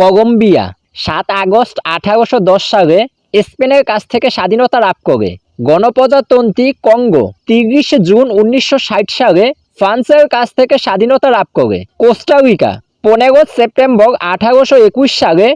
Colombia সাত August আঠারোশো দশ সালে স্পেনের কাছ থেকে স্বাধীনতা লাভ করে। গণপ্রজাতন্ত্রী কঙ্গো, তিরিশে জুন উনিশশো ষাট সালে ফ্রান্সের কাছ থেকে স্বাধীনতা লাভ করে। কোস্টারিকা পনেরো সেপ্টেম্বর আঠারোশো একুশ সালে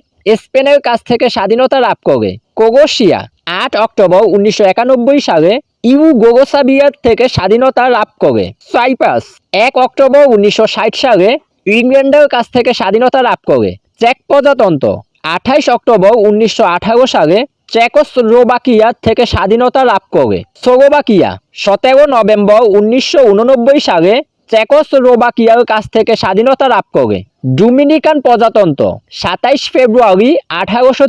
স্পেনের কাছ থেকে স্বাধীনতা লাভ করে। কোগোশিয়া আট অক্টোবর উনিশশো একানব্বই সালে ইউগোসাবিয়ার থেকে স্বাধীনতা লাভ করে। সাইপ্রাস, এক অক্টোবর উনিশশো ষাট সালে ইংল্যান্ডের কাছ থেকে স্বাধীনতা লাভ করে। চেক প্রজাতন্ত্র। আঠাইশ অক্টোবর উনিশশো আঠারো সালে চেকোস্লোভাকিয়া থেকে স্বাধীনতা লাভ করে। স্লোভাকিয়া, সতেরো নভেম্বর উনিশশো উননব্বই সালে চেকোস্লোভাকিয়ার কাছ থেকে স্বাধীনতা লাভ করে। ডোমিনিকান প্রজাতন্ত্র, সাতাইশ ফেব্রুয়ারি আঠারোশো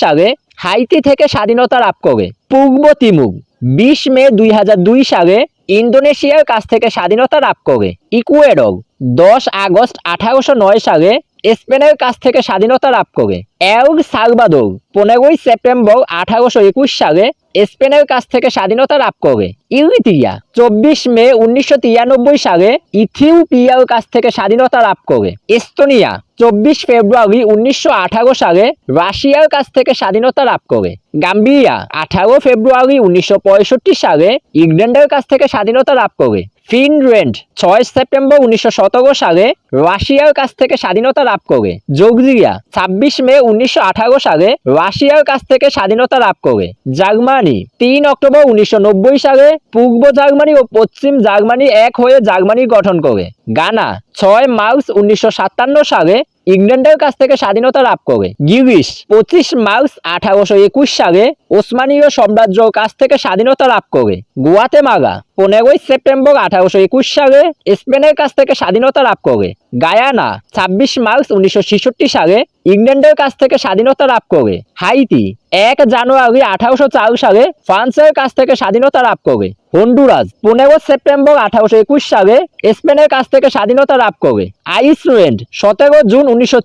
সালে হাইতি থেকে স্বাধীনতা লাভ করে। পূর্ব তিমুর, বিশ মে দুই হাজার দুই সালে ইন্দোনেশিয়ার কাছ থেকে স্বাধীনতা লাভ করে। ইকুয়েডর, দশ আগস্ট আঠারোশো নয় সালে স্পেনের কাছ থেকে স্বাধীনতা লাভ করে। এল সালভাদোর পনেরোই সেপ্টেম্বর আঠারোশো একুশ সালে স্পেনের কাছ থেকে স্বাধীনতা লাভ করে। ইরিত্রিয়া চব্বিশ মে উনিশশো তিরানব্বই সালে ইথিওপিয়ার কাছ থেকে স্বাধীনতা লাভ করে। এস্তোনিয়া চব্বিশ ফেব্রুয়ারি উনিশশো আঠারো সালে রাশিয়ার কাছ থেকে স্বাধীনতা লাভ করে। গাম্বিয়া আঠারো ফেব্রুয়ারি উনিশশো পঁয়ষট্টি সালে ইংল্যান্ডের কাছ থেকে স্বাধীনতা লাভ করে। ফিনল্যান্ড ছয় সেপ্টেম্বর উনিশশো সতেরো সালে রাশিয়ার কাছ থেকে স্বাধীনতা লাভ করে। জর্জিয়া ছাব্বিশ মে উনিশশো আঠারো সালে রাশিয়ার কাছ থেকে স্বাধীনতা লাভ করে। জার্মানি তিন অক্টোবর উনিশশো নব্বই সালে পূর্ব জার্মানি ও পশ্চিম জার্মানি এক হয়ে জার্মানি গঠন করে। গানা ছয় মার্চ উনিশশো সাতান্ন সালে ইংল্যান্ডের কাছ থেকে স্বাধীনতা লাভ করে। গিরিস পঁচিশ মার্চ আঠারোশো একুশ সালে ওসমানীয় সাম্রাজ্যর কাছ থেকে স্বাধীনতা লাভ করে। গুয়াতেমালা, পনেরোই সেপ্টেম্বর আঠারোশো একুশ সালে স্পেনের কাছ থেকে স্বাধীনতা লাভ করে। গায়ানা, ছাব্বিশ মার্চ উনিশশো ছেষট্টি সালে ইংল্যান্ডের কাছ থেকে স্বাধীনতা লাভ করে। হাইতি, এক জানুয়ারি আঠারোশো চার সালে ফ্রান্সের কাছ থেকে স্বাধীনতা লাভ করে। হন্ডুরাস পনেরো সেপ্টেম্বর আঠারোশো একুশ সালে স্পেনের কাছ থেকে স্বাধীনতা লাভ করে। আইসল্যান্ড, সতেরো জুন উনিশশো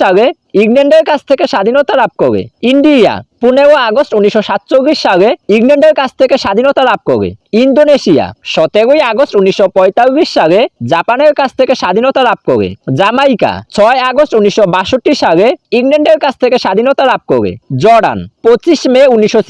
সালে ইংল্যান্ডের কাছ থেকে স্বাধীনতা লাভ করে। ইন্ডিয়া, পনেরো আগস্ট উনিশশো সাতচল্লিশ সালে ইংল্যান্ডের কাছ থেকে স্বাধীনতা লাভ করে। ইন্দোনেশিয়া, সতেরোই আগস্ট উনিশশো পঁয়তাল্লিশ সালে জাপানের কাছ থেকে স্বাধীনতা লাভ করে। জামাইকা, ছয় আগস্ট উনিশশো বাষট্টি সালে ইংল্যান্ডের কাছ থেকে স্বাধীনতা লাভ করে। জর্ডান, পঁচিশ মে উনিশশো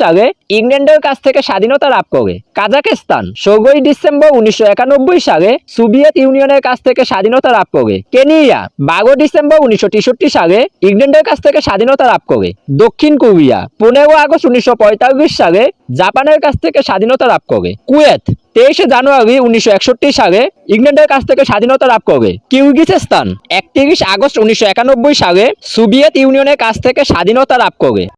সালে ইংল্যান্ডের কাছ থেকে স্বাধীনতা লাভ করে। কাজাকিস্তান ষোলোই ডিসেম্বর উনিশশো একানব্বই সালে সোভিয়েত ইউনিয়নের কাছ থেকে স্বাধীনতা লাভ করে। কেনিয়া, বারো ডিসেম্বর উনিশশো তেষট্টি সালে ইংল্যান্ডের কাছ থেকে স্বাধীনতা লাভ করে। দক্ষিণ কোরিয়া, পনেরো আগস্ট উনিশশো পঁয়তাল্লিশ সালে জাপানের কাছ থেকে স্বাধীনতা লাভ করে। কুয়েত, তেইশে জানুয়ারি উনিশশো একষট্টি সালে ইংল্যান্ডের কাছ থেকে স্বাধীনতা লাভ করে। কিরগিজস্তান, একত্রিশ আগস্ট উনিশশো একানব্বই সালে সোভিয়েত ইউনিয়নের কাছ থেকে স্বাধীনতা লাভ করে।